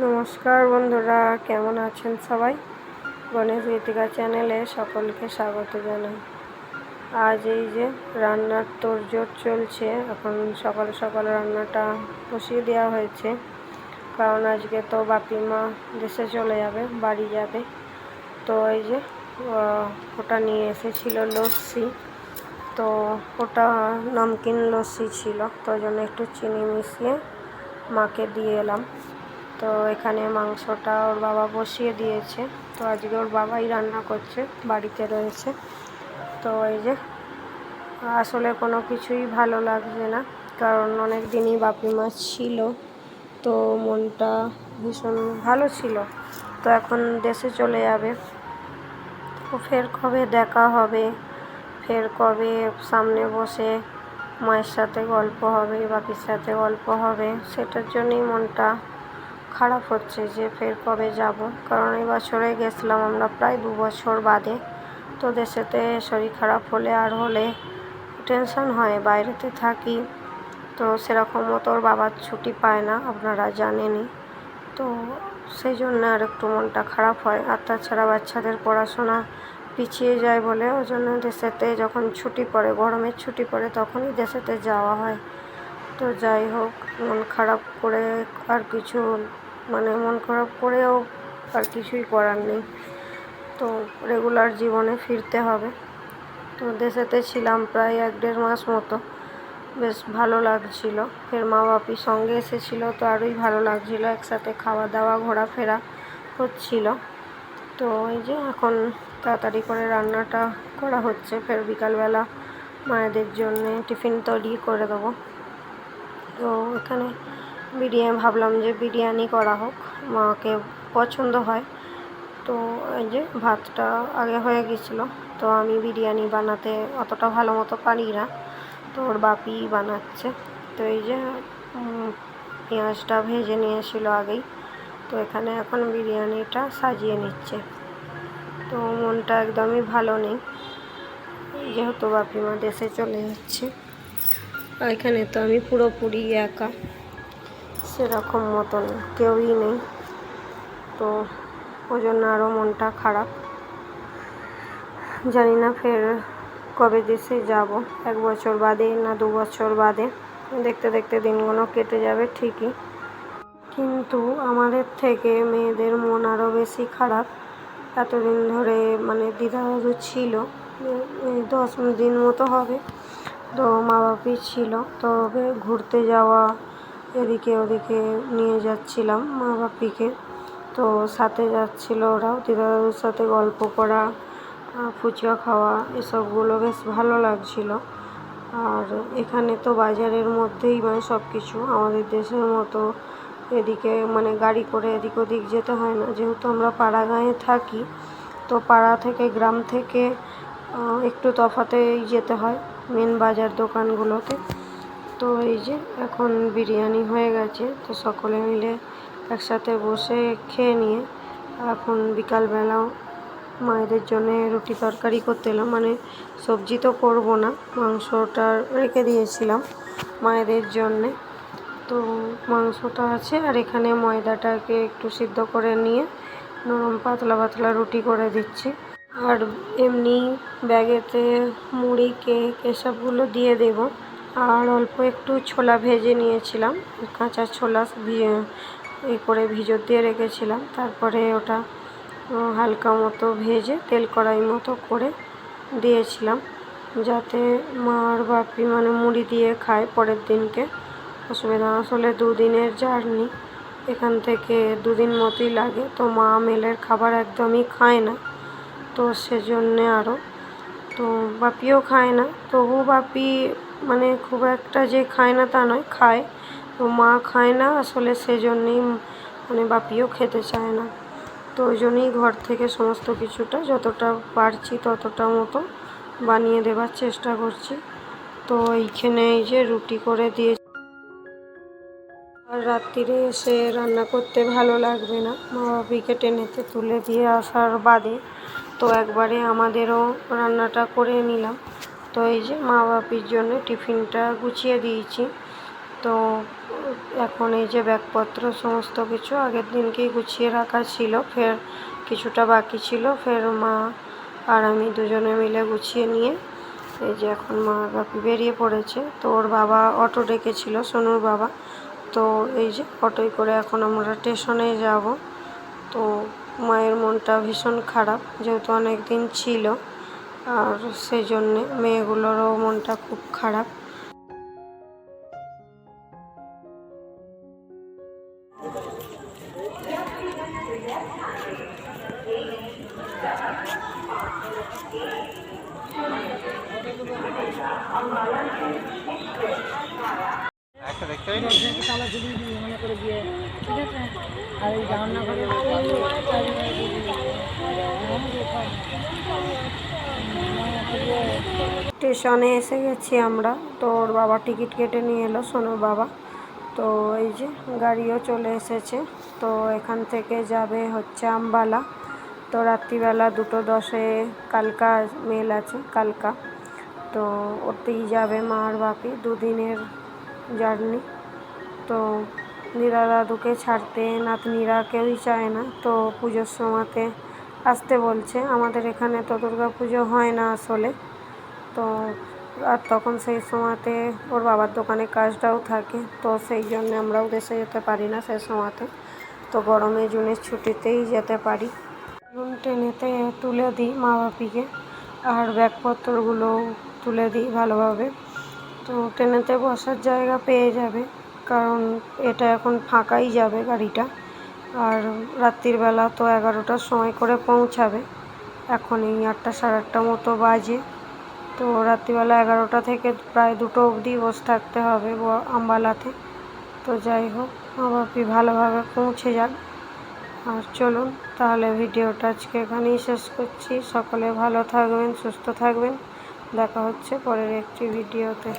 নমস্কার বন্ধুরা, কেমন আছেন সবাই? গণেশ গীতিকা চ্যানেলে সকলকে স্বাগত জানাই। আজ এই যে রান্নার তোড়জোড় চলছে, এখন সকাল সকাল রান্নাটা বসিয়ে দেওয়া হয়েছে। কারণ আজকে তো বাপি মা দেশে চলে যাবে, বাড়ি যাবে। তো এই যে ওটা নিয়ে এসেছিল লস্যি। তো ওটা নমকিন লস্যি ছিল, তো জন্য একটু চিনি মিশিয়ে মাকে দিয়ে এলাম। তো এখানে মাংসটা ওর বাবা বসিয়ে দিয়েছে। তো আজকে ওর বাবাই রান্না করছে, বাড়িতে রয়েছে। তো এই যে, আসলে কোনো কিছুই ভালো লাগছে না, কারণ অনেক দিনই বাপি মাছ ছিল, তো মনটা ভীষণ ভালো ছিল। তো এখন দেশে চলে যাবে। তো ফের কবে দেখা হবে? ফের কবে সামনে বসে মায়ের সাথে গল্প হবে, বাপির সাথে গল্প হবে, সেটার জন্যই মনটা খারাপ হচ্ছে যে ফের কবে যাব? কারণ এই বছরে গেছিলাম আমরা প্রায় দু বছর বাদে। তো দেশেতে শরীর খারাপ হলে আর হলে টেনশন হয়, বাইরেতে থাকি। তো সেরকম মতো ওর বাবার ছুটি পায় না, আপনারা জানেনই। তো সেই জন্য আর একটু মনটা খারাপ হয়। আর তাছাড়া বাচ্চাদের পড়াশোনা পিছিয়ে যায় বলে ওই জন্য দেশেতে যখন ছুটি পড়ে, গরমের ছুটি পড়ে, তখনই দেশেতে যাওয়া হয়। তো যাই হোক, মন খারাপ করে আর কিছু মানে মন খারাপ করেও আর কিছুই করার নেই। তো রেগুলার জীবনে ফিরতে হবে। তো দেশেতে ছিলাম প্রায় এক দেড় মাস মতো। বেশ ভালো লাগছিল। ফের মা বাপির সঙ্গে এসেছিল তো আরোই ভালো লাগছিল। একসাথে খাওয়া দাওয়া ঘোরাফেরা হচ্ছিল। তো এই যে এখন তাড়াতাড়ি করে রান্নাটা করা হচ্ছে। ফের বিকালবেলা মায়েদের জন্যে টিফিন তৈরি করে দেবো। তো এখানে বিরিয়ানি ভাবলাম যে বিরিয়ানি করা হোক, মাকে পছন্দ হয়। তো এই যে ভাতটা আগে হয়ে গেছিল, তো আমি বিরিয়ানি বানাতে অতটা ভালো মতো পারি না। তো ওর বাপি বানাচ্ছে। তো এই যে পেঁয়াজটা ভেজে নিয়েছিল আগেই। তো এখানে এখন বিরিয়ানিটা সাজিয়ে নিচ্ছে। তো মনটা একদমই ভালো নেই। যেহেতু বাপি মা দেশে চলে যাচ্ছে। এখানে তো আমি পুরোপুরি একা। সেরকম মতন কেউই নেই। তো ওই জন্য আরও মনটা খারাপ। জানি না ফের কবে দেশে যাব। এক বছর বাদে না দু বছর বাদে। দেখতে দেখতে দিনগুলো কেটে যাবে ঠিকই। কিন্তু আমাদের থেকে মেয়েদের মন আরও বেশি খারাপ। এতদিন ধরে মানে দিদাদু ছিল। দশ দিন মতো হবে। তো মা বাপি ছিল তবে ঘুরতে যাওয়া, এদিকে ওদিকে নিয়ে যাচ্ছিলাম মা বাপিকে তো সাথে যাচ্ছিল ওরাও দিদাদুর সাথে গল্প করা ফুচকা খাওয়া, এসবগুলো বেশ ভালো লাগছিল। আর এখানে তো বাজারের মধ্যেই মানে সব কিছু আমাদের দেশের মতো এদিকে মানে গাড়ি করে এদিক ওদিক যেতে হয় না। যেহেতু আমরা পাড়া গাঁয়ে থাকি, তো পাড়া থেকে, গ্রাম থেকে একটু তফাতেই যেতে হয়। মেন বাজার দোকানগুলোতে। তো এই যে এখন বিরিয়ানি হয়ে গেছে, তো সকলে মিলে একসাথে বসে খেয়ে নিয়ে এখন বিকালবেলাও মায়েদের জন্য রুটি তরকারি করতে এলাম। মানে সবজি তো করব না, মাংসটা রেখে দিয়েছিলাম মায়েদের জন্যে। তো মাংসটা আছে আর এখানে ময়দাটাকে একটু সিদ্ধ করে নিয়ে নরম পাতলা পাতলা রুটি করে দিচ্ছি। আর এমনি ব্যাগেতে মুড়ি, কেক এসবগুলো দিয়ে দেব। আর অল্প একটু ছোলা ভেজে নিয়েছিলাম। কাঁচা ছোলা এই করে ভিজর দিয়ে রেখেছিলাম। তারপরে ওটা হালকা মতো ভেজে তেল কড়াই মতো করে দিয়েছিলাম। যাতে মার বাপি মানে মুড়ি দিয়ে খায় পরের দিনকে। অসুবিধা আসলে দুদিনের জার্নি। এখান থেকে দুদিন মতোই লাগে। তো মা মেলের খাবার একদমই খায় না। তো সেজন্যে আরও তো বাপিও খায় না। তবু বাপি মানে খুব একটা যে খায় না তা নয়, খায়। তো মা খায় না, আসলে সেজন্যেই মানে বাপিও খেতে চায় না। তো ওই ঘর থেকে সমস্ত কিছুটা যতটা পারছি ততটা মতো বানিয়ে দেওয়ার চেষ্টা করছি। তো এইখানে এই যে রুটি করে দিয়ে আর রাত্রিরে এসে রান্না করতে ভালো লাগবে না। মা বাপিকে টেনেতে তুলে দিয়ে আসার বাদে তো একবারে আমাদেরও রান্নাটা করে নিলাম। তো এই যে মা বাপির জন্য টিফিনটা গুছিয়ে দিয়েছি। তো এখন এই যে ব্যাগপত্র সমস্ত কিছু আগের দিনকেই গুছিয়ে রাখা ছিল, ফের কিছুটা বাকি ছিল, ফের মা আর আমি দুজনে মিলে গুছিয়ে নিয়ে এই যে এখন মা বাপি বেরিয়ে পড়েছে। তো ওর বাবা অটো ডেকেছিল, সোনুর বাবা। তো এই যে অটোয় করে এখন আমরা স্টেশনে যাব। তো মায়ের মনটা ভীষণ খারাপ, যেহেতু অনেক দিন ছিল। আর সেই জন্যে মেয়েগুলোরও মনটা খুব খারাপ। একটা দেখতে পাইনি তালা ঝুলিয়ে দিবি মনে করে দিয়ে ঠিক আছে আর এই রান্নাঘরে স্টেশনে এসে গেছি আমরা। তো ওর বাবা টিকিট কেটে নিয়ে এলো সোনুর বাবা। তো এই যে গাড়িও চলে এসেছে। তো এখান থেকে যাবে হচ্ছে আমবালা। তো রাত্রিবেলা দুটো দশে কালকা মেল আছে, কালকা। তো ওতেই যাবে মা আর বাপি দুদিনের জার্নি। তো নীরা দাদুকে ছাড়তে নাতনিরা কেউই চায় না। তো পুজোর সময়তে আসতে বলছে, আমাদের এখানে তো দুর্গা পুজো হয় না আসলে। তো আর তখন সেই সময়তে ওর বাবার দোকানে কাজটাও থাকে, তো সেই জন্য আমরাও দেশে যেতে পারি না সেই সময়তে। তো গরমে জুনের ছুটিতেই যেতে পারি। নুন ট্রেনেতে তুলে দিই মা বাপিকে আর ব্যাগপত্রগুলো তুলে দিই ভালোভাবে। তো ট্রেনেতে বসার জায়গা পেয়ে যাবে। কারণ এটা এখন ফাঁকাই যাবে গাড়িটা। আর রাত্রির বেলা তো এগারোটার সময় করে পৌঁছাবে। এখন এই আটটা সাড়ে আটটা মতো বাজে। তো রাত্রিবেলা এগারোটা থেকে প্রায় দুটো অবধি বসে থাকতে হবে আম্বালাতে। তো যাই হোক বাপি ভালোভাবে পৌঁছে যাক। আর চলুন, তাহলে ভিডিওটা আজকে এখানেই শেষ করছি। সকলে ভালো থাকবেন, সুস্থ থাকবেন। দেখা হচ্ছে পরের একটি ভিডিওতে।